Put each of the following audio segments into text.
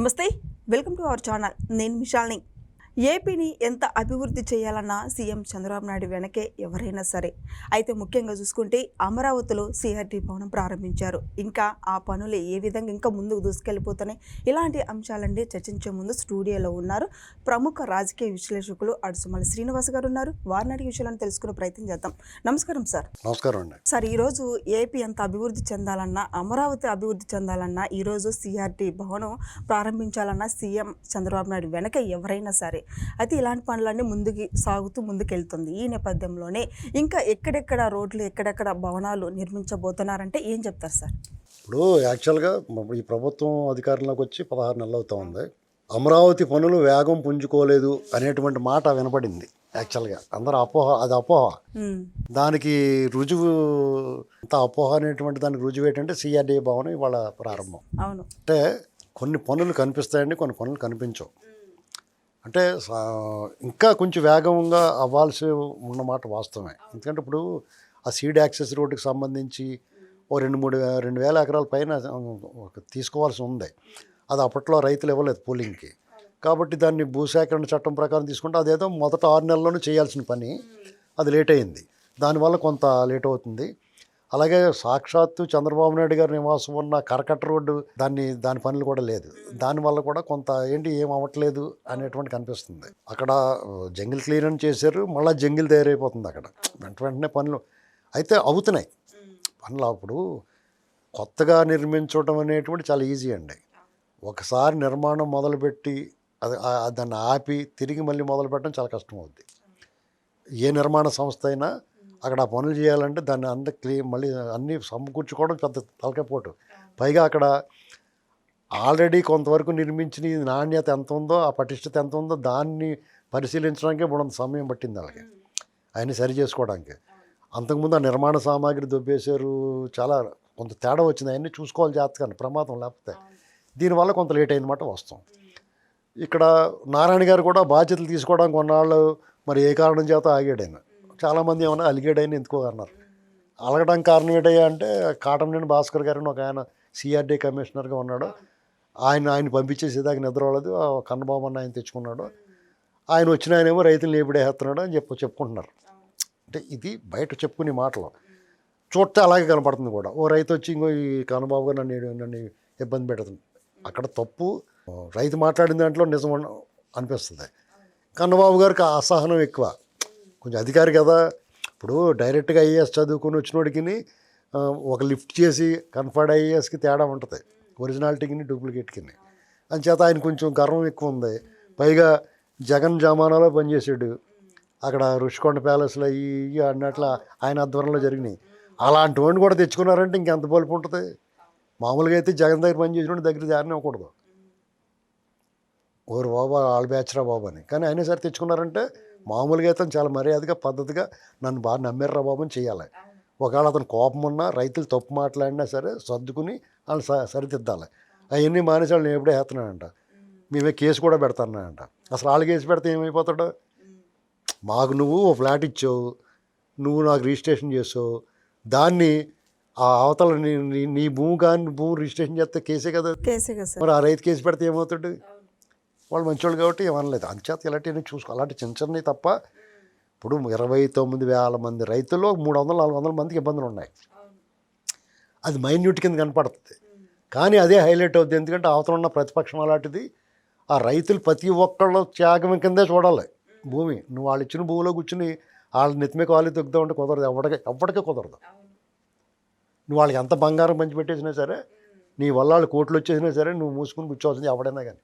నమస్తే welcome to our channel. నేను మిషాల్ని. ఏపీని ఎంత అభివృద్ధి చేయాలన్నా సీఎం చంద్రబాబు నాయుడు వెనకే ఎవరైనా సరే. అయితే ముఖ్యంగా చూసుకుంటే అమరావతిలో సిఆర్టీ భవనం ప్రారంభించారు. ఇంకా ఆ పనులు ఏ విధంగా ఇంకా ముందుకు దూసుకెళ్ళిపోతున్నాయి ఇలాంటి అంశాలండి చర్చించే ముందు స్టూడియోలో ఉన్నారు ప్రముఖ రాజకీయ విశ్లేషకులు అడుసుమల్లి శ్రీనివాస్ గారు ఉన్నారు. వారిని అడిగే విషయాలను తెలుసుకునే ప్రయత్నం చేద్దాం. నమస్కారం సార్. నమస్కారం అండి. సార్ ఈరోజు ఏపీ ఎంత అభివృద్ధి చెందాలన్నా అమరావతి అభివృద్ధి చెందాలన్నా ఈరోజు సిఆర్టీ భవనం ప్రారంభించాలన్నా సీఎం చంద్రబాబు నాయుడు వెనక ఎవరైనా సరే అయితే ఇలాంటి పనులన్నీ ముందుకి సాగుతూ ముందుకెళ్తుంది. ఈ నేపథ్యంలోనే ఇంకా ఎక్కడెక్కడ రోడ్లు ఎక్కడెక్కడ భవనాలు నిర్మించబోతున్నారంటే ఏం చెప్తారు సార్? ఇప్పుడు యాక్చువల్గా ఈ ప్రభుత్వం అధికారంలోకి వచ్చి పదహారు నెలలు అవుతా ఉంది. అమరావతి పనులు వేగం పుంజుకోలేదు అనేటువంటి మాట వినపడింది యాక్చువల్గా. అందరూ అపోహ అది అపోహ. దానికి రుజువు అంత అపోహ అనేటువంటి దానికి రుజువు ఏంటంటే సిఆర్డీఏ భవనం ఇవాళ ప్రారంభం. అవును. అంటే కొన్ని పనులు కనిపిస్తాయండి కొన్ని పనులు కనిపించవు. అంటే ఇంకా కొంచెం వేగంగా అవ్వాల్సి ఉన్నమాట వాస్తవమే. ఎందుకంటే ఇప్పుడు ఆ సీడ్ యాక్సెస్ రోడ్డుకి సంబంధించి ఓ రెండు మూడు రెండు వేల ఎకరాల పైన ఒక తీసుకోవాల్సి ఉంది. అది అప్పట్లో రైతులు ఇవ్వలేదు పోలింగ్కి. కాబట్టి దాన్ని భూసేకరణ చట్టం ప్రకారం తీసుకుంటే అదేదో మొదట ఆరు నెలల్లోనూ చేయాల్సిన పని. అది లేట్ అయింది. దానివల్ల కొంత లేట్ అవుతుంది. అలాగే సాక్షాత్తు చంద్రబాబు నాయుడు గారి నివాసం ఉన్న కరకట్ట రోడ్డు దాన్ని దాని పనులు కూడా లేదు. దానివల్ల కూడా కొంత ఏంటి ఏం అవ్వట్లేదు అనేటువంటి కనిపిస్తుంది. అక్కడ జంగిల్ క్లీన్ చేశారు మళ్ళీ జంగిల్ తయారైపోతుంది అక్కడ. వెంట వెంటనే పనులు అయితే అవుతున్నాయి. పనులు అప్పుడు కొత్తగా నిర్మించడం అనేటువంటి చాలా ఈజీ అండి. ఒకసారి నిర్మాణం మొదలుపెట్టి అది దాన్ని ఆపి తిరిగి మళ్ళీ మొదలు పెట్టడం చాలా కష్టం అవుద్ది. ఏ నిర్మాణ సంస్థ అయినా అక్కడ ఆ పనులు చేయాలంటే దాన్ని అంత క్లీ మళ్ళీ అన్నీ సమకూర్చుకోవడం పెద్ద తలకపోటు పైగా అక్కడ ఆల్రెడీ కొంతవరకు నిర్మించిన నాణ్యత ఎంత ఉందో ఆ పటిష్టత ఎంత ఉందో దాన్ని పరిశీలించడానికే బుడంత సమయం పట్టింది వాళ్ళకి. అవన్నీ సరి చేసుకోవడానికి. అంతకుముందు ఆ నిర్మాణ సామాగ్రి దొబ్బేశారు చాలా కొంత తేడా వచ్చింది. అవన్నీ చూసుకోవాలి జాగ్రత్తగా ప్రమాదం లేకపోతే. దీనివల్ల కొంత లేట్ అయిందన్నమాట వస్తాం ఇక్కడ నారాయణ గారు కూడా బాధ్యతలు తీసుకోవడానికి కొన్నాళ్ళు మరి ఏ కారణం చేత ఆగాడు ఆయన. చాలామంది ఏమైనా అలిగాడు ఆయన ఎందుకో అన్నారు. అలగడానికి కారణం ఏంటయ్యా అంటే కాటంనేని భాస్కర్ గారు ఒక ఆయన సిఆర్డీ కమిషనర్గా ఉన్నాడు. ఆయన ఆయన పంపించేసేదాకా దాకా అవ్వలేదు కన్నబాబు అన్న ఆయన తెచ్చుకున్నాడు. ఆయన వచ్చిన ఆయనేమో రైతులు లేపిడేస్తున్నాడు అని చెప్పు చెప్పుకుంటున్నారు. అంటే ఇది బయట చెప్పుకునే మాటలు. చూస్తే అలాగే కనపడుతుంది కూడా. ఓ రైతు వచ్చి ఇంకో ఈ కన్నబాబు నన్ను నన్ను ఇబ్బంది పెడుతుంది. అక్కడ తప్పు. రైతు మాట్లాడిన దాంట్లో నిజం అనిపిస్తుంది. కన్నబాబు గారికి అసహనం ఎక్కువ. కొంచెం అధికారి కదా. ఇప్పుడు డైరెక్ట్గా ఐఏఎస్ చదువుకొని వచ్చినోడికి ఒక లిఫ్ట్ చేసి కన్ఫర్డ్ ఐఏఎస్కి తేడా ఉంటుంది. ఒరిజినాలిటీకి డూప్లికేట్కి అంచేత ఆయన కొంచెం గర్వం ఎక్కువ ఉంది. పైగా జగన్ జమానాలో పనిచేసాడు అక్కడ రుషికొండ ప్యాలెస్లో ఇవి అన్నట్ల ఆయన ఆధ్వర్యంలో జరిగినాయి. అలాంటి వాడిని కూడా తెచ్చుకున్నారంటే ఇంకెంత బలుపు ఉంటుంది? మామూలుగా అయితే జగన్ దగ్గర పని చేసిన దగ్గర దారిని ఇవ్వకూడదు ఓరు బాబా వాళ్ళ బ్యాచ్రా బాబు అని. కానీ అయినా సరే తెచ్చుకున్నారంటే మామూలుగా అయితే చాలా మర్యాదగా పద్ధతిగా నన్ను బాగా నమ్మారా బాబు అని చేయాలి ఒకవేళ అతను కోపం ఉన్నా రైతులు తప్పు మాట్లాడినా సరే సర్దుకుని వాళ్ళు స సరిదిద్దాలి. అవన్నీ మానేసి వాళ్ళు నేను ఎప్పుడే వేస్తున్నానంట మేమే కేసు కూడా పెడతానంట అసలు వాళ్ళు కేసు పెడితే ఏమైపోతాడు? మాకు నువ్వు ఓ ఫ్లాట్ ఇచ్చావు నువ్వు నాకు రిజిస్ట్రేషన్ చేసావు. దాన్ని ఆ అవతల నీ భూమి కానీ భూమి రిజిస్ట్రేషన్ చేస్తే కేసే కదా? కేసే కదా మరి ఆ రైతు కేసు పెడితే ఏమవుతాడు? వాళ్ళు మంచోళ్ళు కాబట్టి ఏమనలేదు. అంచేత ఇలాంటివన్నీ చూసుకో అలాంటి చిన్న చిన్నవి తప్ప ఇప్పుడు ఇరవై తొమ్మిది వేల మంది రైతుల్లో మూడు వందల నాలుగు వందల మందికి ఇబ్బందులు ఉన్నాయి. అది మైన్యూట్ కింద కనపడుతుంది. కానీ అదే హైలైట్ అవుతుంది ఎందుకంటే అవతల ఉన్న ప్రతిపక్షం అలాంటిది ఆ రైతులు ప్రతి ఒక్కళ్ళు త్యాగం కిందే చూడాలి. భూమి నువ్వు వాళ్ళు ఇచ్చిన భూమిలో కూర్చుని వాళ్ళ నెత్తిమే కాలు తొక్కుదాం అంటే కుదరదు. ఎవడికి ఎవరికే కుదరదు. నువ్వు వాళ్ళకి ఎంత బంగారం పంచి పెట్టేసినా సరే నీ వల్ల వాళ్ళు కోట్లు వచ్చేసినా సరే నువ్వు మూసుకుని కూర్చోవాల్సింది ఎవడైనా కానీ.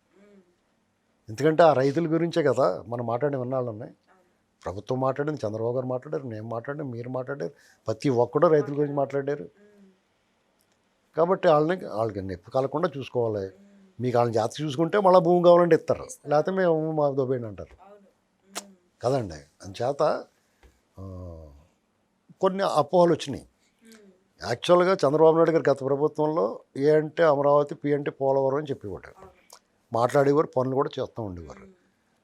ఎందుకంటే ఆ రైతుల గురించే కదా మనం మాట్లాడిన విన్నాళ్ళు ఉన్నాయి. ప్రభుత్వం మాట్లాడింది చంద్రబాబు గారు మాట్లాడారు నేను మాట్లాడాను మీరు మాట్లాడారు ప్రతి ఒక్కడూ రైతుల గురించి మాట్లాడారు. కాబట్టి వాళ్ళని వాళ్ళకి నొప్పి కలగకుండా చూసుకోవాలి. మీకు వాళ్ళని జాగ్రత్త చూసుకుంటే మళ్ళీ భూమి కావాలంటే ఇస్తారు. లేకపోతే మేము మా దొబ్బేయండి అంటారు. కదండి. అందుచేత కొన్ని అపోహలు వచ్చినాయి. యాక్చువల్గా చంద్రబాబు నాయుడు గారు గత ప్రభుత్వంలో ఏ అంటే అమరావతి పి అంటే పోలవరం అని చెప్పేవాడు. మాట్లాడేవారు పనులు కూడా చేస్తూ ఉండేవారు.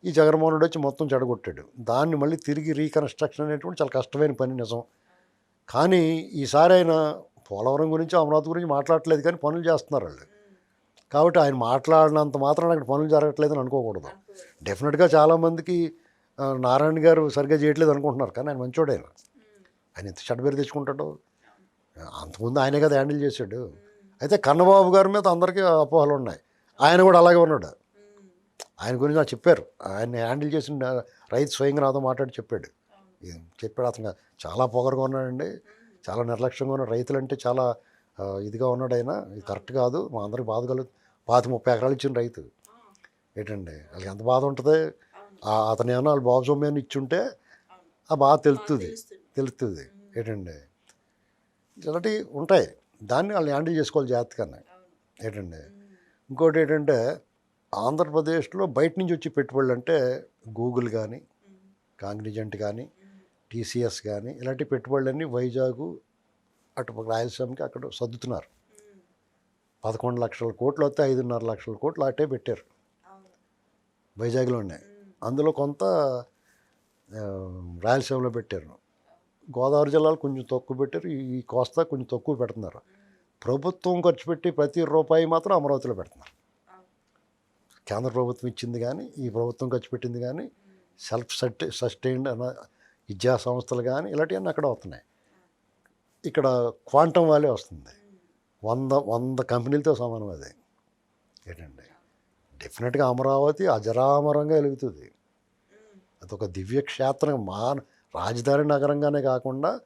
ఈ జగన్మోహన్ రెడ్డి వచ్చి మొత్తం చెడగొట్టాడు. దాన్ని మళ్ళీ తిరిగి రీకన్స్ట్రక్షన్ అనేటువంటి చాలా కష్టమైన పని నిజం. కానీ ఈసారి ఆయన పోలవరం గురించి అమరావతి గురించి మాట్లాడలేదు కానీ పనులు చేస్తున్నారు వాళ్ళు. కాబట్టి ఆయన మాట్లాడినంత మాత్రం అక్కడ పనులు జరగట్లేదని అనుకోకూడదు. డెఫినెట్గా చాలామందికి నారాయణ గారు సరిగ్గా చేయట్లేదు అనుకుంటున్నారు కానీ ఆయన మంచోడే ఆయన. ఆయన ఎంత చెడ్డ తెచ్చుకుంటాడు. అంతకుముందు ఆయనే కదా హ్యాండిల్ చేశాడు. అయితే కన్నబాబు గారి మీద అందరికీ అపోహలు ఉన్నాయి ఆయన కూడా అలాగే ఉన్నాడు. ఆయన గురించి నాకు చెప్పారు. ఆయన హ్యాండిల్ చేసిన రైతు స్వయంగా నాతో మాట్లాడి చెప్పాడు. చెప్పాడు అతను చాలా పొగరుగా ఉన్నాడండి. చాలా నిర్లక్ష్యంగా ఉన్నాడు. రైతులు అంటే చాలా ఇదిగా ఉన్నాడు ఆయన. ఇది కరెక్ట్ కాదు. మా అందరికి బాధ కలుగు పాతి ముప్పై ఎకరాలు ఇచ్చిన రైతు. ఏంటండి? వాళ్ళకి ఎంత బాధ ఉంటుంది? అతను ఏమన్నా వాళ్ళు బాబు సొమ్మని ఇచ్చుంటే ఆ బాధ తెలుస్తుంది. తెలుస్తుంది ఏంటండి? ఇలాంటివి ఉంటాయి. దాన్ని వాళ్ళు హ్యాండిల్ చేసుకోవాలి జాగ్రత్తగానే. ఏంటండి? ఇంకోటి ఏంటంటే ఆంధ్రప్రదేశ్లో బయట నుంచి వచ్చి పెట్టుబడులు అంటే గూగుల్ కానీ కాంగ్నిజెంట్ కానీ టీసీఎస్ కానీ ఇలాంటి పెట్టుబడులన్నీ వైజాగ్ అటు రాయలసీమకి అక్కడ సర్దుతున్నారు. పదకొండు లక్షల కోట్లు వస్తే ఐదున్నర లక్షల కోట్లు అటే పెట్టారు. వైజాగ్లోనే అందులో కొంత రాయలసీమలో పెట్టారు. గోదావరి జిల్లాలో కొంచెం తక్కువ పెట్టారు. ఈ కోస్తా కొంచెం తక్కువ పెడుతున్నారు. ప్రభుత్వం ఖర్చు పెట్టి ప్రతి రూపాయి మాత్రం అమరావతిలో పెడుతున్నారు. కేంద్ర ప్రభుత్వం ఇచ్చింది కానీ ఈ ప్రభుత్వం ఖర్చు పెట్టింది కానీ సెల్ఫ్ సస్టే సస్టైన్డ్ అన్న విద్యా సంస్థలు కానీ ఇలాంటివన్నీ అక్కడ వస్తున్నాయి. ఇక్కడ క్వాంటమ్ వాలే వస్తుంది. వంద వంద కంపెనీలతో సమానం అది. ఏంటండి? డెఫినెట్గా అమరావతి అజరామరంగా వెలుగుతుంది అదొక దివ్య క్షేత్రం. మా రాజధాని నగరంగానే కాకుండా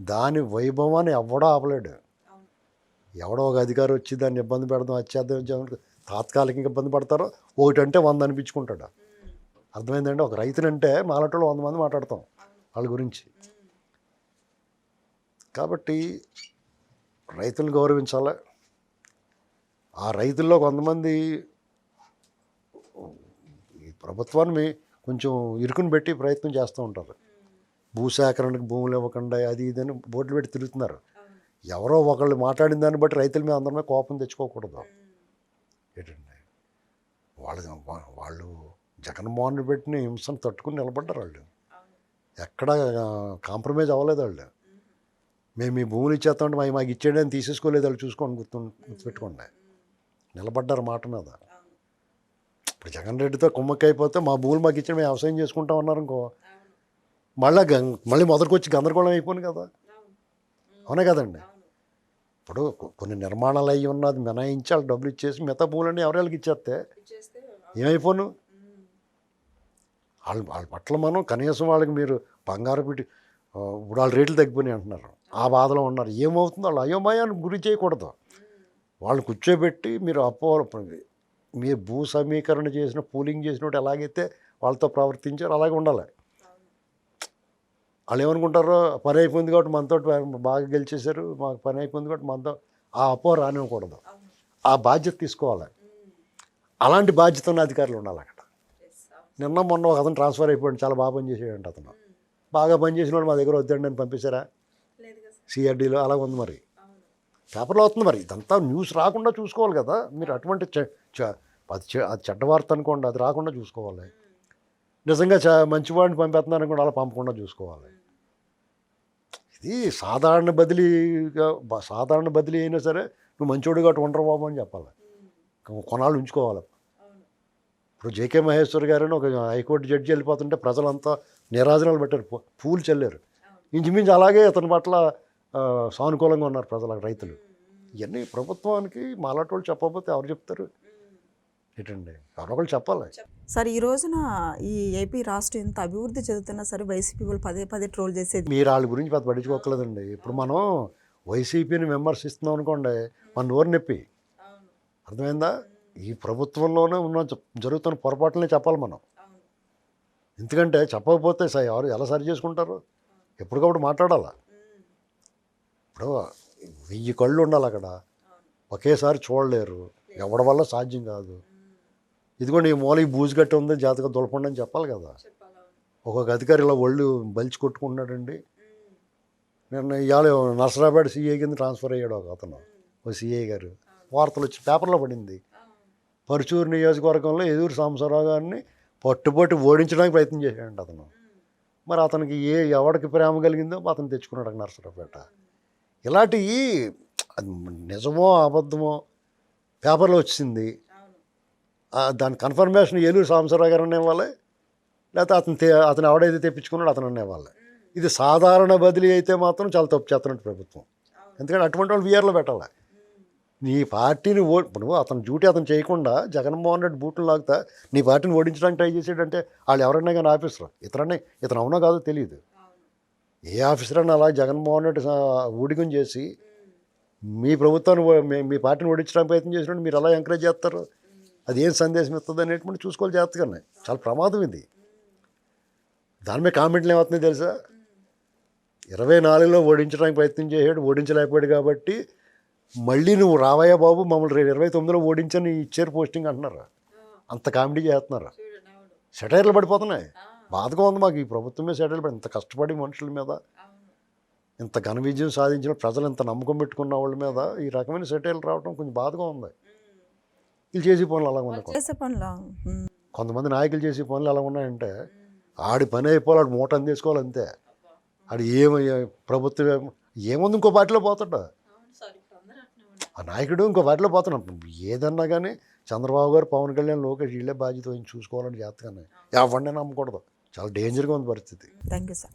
దాని వైభవాన్ని ఎవడో ఆపలేడు. ఎవడో ఒక అధికారి వచ్చి దాన్ని ఇబ్బంది పెడదాం వచ్చేద్దాం తాత్కాలికంగా ఇబ్బంది పడతారో ఒకటంటే వంద అనిపించుకుంటాడు. అర్థమైందంటే ఒక రైతునంటే మాలటోళ్ళు వంద మంది మాట్లాడతాం వాళ్ళ గురించి. కాబట్టి రైతులు గౌరవించాలి? ఆ రైతుల్లో కొంతమంది ఈ ప్రభుత్వాన్ని కొంచెం ఇరుకుని పెట్టి ప్రయత్నం చేస్తూ ఉంటారు. భూసేకరణకు భూములు ఇవ్వకుండా అది ఇది అని బోర్డులు పెట్టి తిరుగుతున్నారు. ఎవరో ఒకళ్ళు మాట్లాడిన దాన్ని బట్టి రైతుల మీద అందరి మీద కోపం తెచ్చుకోకూడదు. ఏంటండి వాళ్ళు వాళ్ళు జగన్మోహన్ రెడ్డి పెట్టిన హింసను తట్టుకుని నిలబడ్డారు వాళ్ళు. ఎక్కడ కాంప్రమైజ్ అవ్వలేదు వాళ్ళు. మేము. మీ భూములు ఇచ్చేస్తామంటే మా మాకు ఇచ్చేయడం అని తీసేసుకోలేదు వాళ్ళు చూసుకోండి గుర్తు గుర్తుపెట్టుకోండి. నిలబడ్డారు మాట మీద. ఇప్పుడు జగన్ రెడ్డితో కుమ్మక్క అయిపోతే మా భూములు మాకు ఇచ్చిన మేము వ్యవసాయం చేసుకుంటాం అన్నారు ఇంకో మళ్ళీ మళ్ళీ మొదటికి వచ్చి గందరగోళం అయిపోయింది కదా. అవునే కదండి. ఇప్పుడు కొన్ని నిర్మాణాలు అయ్యి ఉన్నది మినాయించి వాళ్ళు డబ్బులు ఇచ్చేసి మిగతా భూములన్నీ ఎవరికి ఇచ్చేస్తే? ఏమైపోను వాళ్ళ వాళ్ళ పట్ల మనం కనీసం వాళ్ళకి మీరు బంగారు పెట్టి ఇప్పుడు వాళ్ళ రేట్లు తగ్గిపోయినాయి అంటున్నారు. ఆ బాధలో ఉన్నారు. ఏమవుతుందో వాళ్ళు అయోమయానికి గురి చేయకూడదు. వాళ్ళని కూర్చోబెట్టి మీరు అప్పో మీరు భూ సమీకరణ చేసిన పూలింగ్ చేసినట్టు ఎలాగైతే వాళ్ళతో ప్రవర్తించారో అలాగే ఉండాలి. వాళ్ళు ఏమనుకుంటారో పని అయిపోయింది కాబట్టి మనతో బాగా గెలిచేశారు మాకు పని అయిపోయింది కాబట్టి మనతో ఆ అపో రానివ్వకూడదు. ఆ బాధ్యత తీసుకోవాలి. అలాంటి బాధ్యత ఉన్న అధికారులు ఉండాలి అక్కడ నిన్న మొన్న ఒక అతను ట్రాన్స్ఫర్ అయిపోయాడు చాలా బాగా పనిచేసాడంట అతను. బాగా పనిచేసిన వాడు మా దగ్గర వద్దండి అని పంపించారా సిఆర్డీలో అలా ఉంది మరి. పేపర్లో అవుతుంది మరి. ఇదంతా న్యూస్ రాకుండా చూసుకోవాలి కదా. మీరు అటువంటి అది చెడ్డ వార్త అనుకోండి అది రాకుండా చూసుకోవాలి. నిజంగా చ మంచివాడిని పంపేస్తున్నారు అనుకోండి అలా పంపకుండా చూసుకోవాలి. ఇది సాధారణ బదిలీగా సాధారణ బదిలీ అయినా సరే నువ్వు మంచోడు కాబట్టి ఉండరు బాబు అని చెప్పాలి. కొనాలు ఉంచుకోవాలి. ఇప్పుడు జేకే మహేశ్వర్ గారని ఒక హైకోర్టు జడ్జి వెళ్ళిపోతుంటే ప్రజలంతా నిరాజనాలు పెట్టారు. పూలు చల్లారు. ఇంచుమించు అలాగే అతని పట్ల సానుకూలంగా ఉన్నారు ప్రజల రైతులు. ఇవన్నీ ప్రభుత్వానికి మాలాటోళ్ళు చెప్పకపోతే ఎవరు చెప్తారు? ఏంటండి? ఎవరో ఒకళ్ళు చెప్పాలి. సార్ ఈ రోజున ఈ ఏపీ రాష్ట్రం ఎంత అభివృద్ధి చెందుతున్నా సరే వైసీపీ వాళ్ళు పదే పదే ట్రోల్ చేసేది. మీరు వాళ్ళ గురించి పెద్ద పట్టించుకోకలేదండి ఇప్పుడు మనం వైసీపీని విమర్శిస్తున్నాం అనుకోండి మన నోరు నొప్పి. అర్థమైందా? ఈ ప్రభుత్వంలోనే ఉన్న జరుగుతున్న పొరపాట్లనే చెప్పాలి మనం. ఎందుకంటే చెప్పకపోతే సార్ ఎవరు ఎలా సరి చేసుకుంటారు? ఎప్పటికప్పుడు మాట్లాడాలా? ఇప్పుడు వెయ్యి కళ్ళు ఉండాలి అక్కడ. ఒకేసారి చూడలేరు. ఎవడి వల్ల సాధ్యం కాదు. ఇదిగోండి ఈ మూల ఈ బూజు గట్టి ఉంది జాతక దులపండి అని చెప్పాలి కదా. ఒక్కొక్క అధికారి ఇలా ఒళ్ళు బలిచి కొట్టుకుంటున్నాడండి. నేను ఇవాళ నర్సరాబాద్ సీఏ కింద ట్రాన్స్ఫర్ అయ్యాడు ఒక అతను ఒక సీఏ గారు. వార్తలు వచ్చి పేపర్లో పడింది. పరుచూరు నియోజకవర్గంలో ఎదురు సాంబశివరావు గారిని పట్టుబట్టి ఓడించడానికి ప్రయత్నం చేశాడంట అతను. మరి అతనికి ఏ ఎవడికి ప్రేమ కలిగిందో అతను తెచ్చుకున్నాడు నర్సరావుపేట. ఇలాంటివి అది నిజమో అబద్ధమో పేపర్లో వచ్చింది. దాని కన్ఫర్మేషన్ ఏలూరు సాంబశివరావు గారు అనేవాళ్ళే? లేకపోతే అతను అతను ఎవడైతే తెప్పించుకున్నాడో అతను అనేవాళ్ళే? ఇది సాధారణ బదిలీ అయితే మాత్రం చాలా తప్పు చేస్తున్నట్టు ప్రభుత్వం. ఎందుకంటే అటువంటి వాళ్ళు వీఆర్లో పెట్టాలి? నీ పార్టీని ఓ ఇప్పుడు అతను డ్యూటీ అతను చేయకుండా జగన్మోహన్ రెడ్డి బూట్లు లాగుతా నీ పార్టీని ఓడించడానికి ట్రై చేసాడంటే వాళ్ళు ఎవరైనా కానీ ఆఫీసర్? ఇతరనే ఇతను అవునో కాదో తెలియదు ఏ ఆఫీసర్ అయినా అలా జగన్మోహన్ రెడ్డి ఊడిగం చేసి మీ ప్రభుత్వాన్ని మీ పార్టీని ఓడించడానికి ప్రయత్నం చేసినట్టు మీరు ఎలా ఎంకరేజ్ చేస్తారు? అది ఏం సందేశం ఇస్తుంది అనేటువంటి చూసుకోవాలి జాగ్రత్తగానే. చాలా ప్రమాదం ఇది. దాని మీద కామెంట్లు ఏమవుతున్నాయి తెలుసా? ఇరవై నాలుగులో ఓడించడానికి ప్రయత్నం చేసాడు ఓడించలేకపోయాడు కాబట్టి మళ్ళీ నువ్వు రావయ్యా బాబు మమ్మల్ని రేపు ఇరవై తొమ్మిదిలో ఓడించని ఇచ్చారు పోస్టింగ్ అంటున్నారు? అంత కామెడీ చేస్తున్నారు? సెటైర్లు పడిపోతున్నాయి. బాధగా ఉంది మాకు ఈ ప్రభుత్వమే సెటైర్లు పడి ఇంత కష్టపడి మనుషుల మీద ఇంత ఘన విజయం సాధించిన ప్రజలు ఇంత నమ్మకం పెట్టుకున్న వాళ్ళ మీద ఈ రకమైన సెటైర్లు రావడం కొంచెం బాధగా ఉంది. వీళ్ళు చేసే పనులు అలా ఉన్నాయి చేసే పనులు? ఉమ్. కొంతమంది నాయకులు చేసే పనులు ఎలా ఉన్నాయంటే ఆడి పని అయిపోవాలి ఆడు మూట అందేసుకోవాలి అంతే. ఆడు ఏమి ప్రభుత్వం ఏముంది ఇంకో పార్టీలో పోతాడు? ఆ నాయకుడు ఇంకో పార్టీలో పోతున్నాడు. ఏదన్నా కానీ చంద్రబాబు గారు పవన్ కళ్యాణ్ లోకేష్ వీళ్ళే బాధ్యత చూసుకోవాలని చేస్తగానే ఎవరిని నమ్మకూడదు. చాలా డేంజర్గా ఉంది పరిస్థితి. Thank you sir.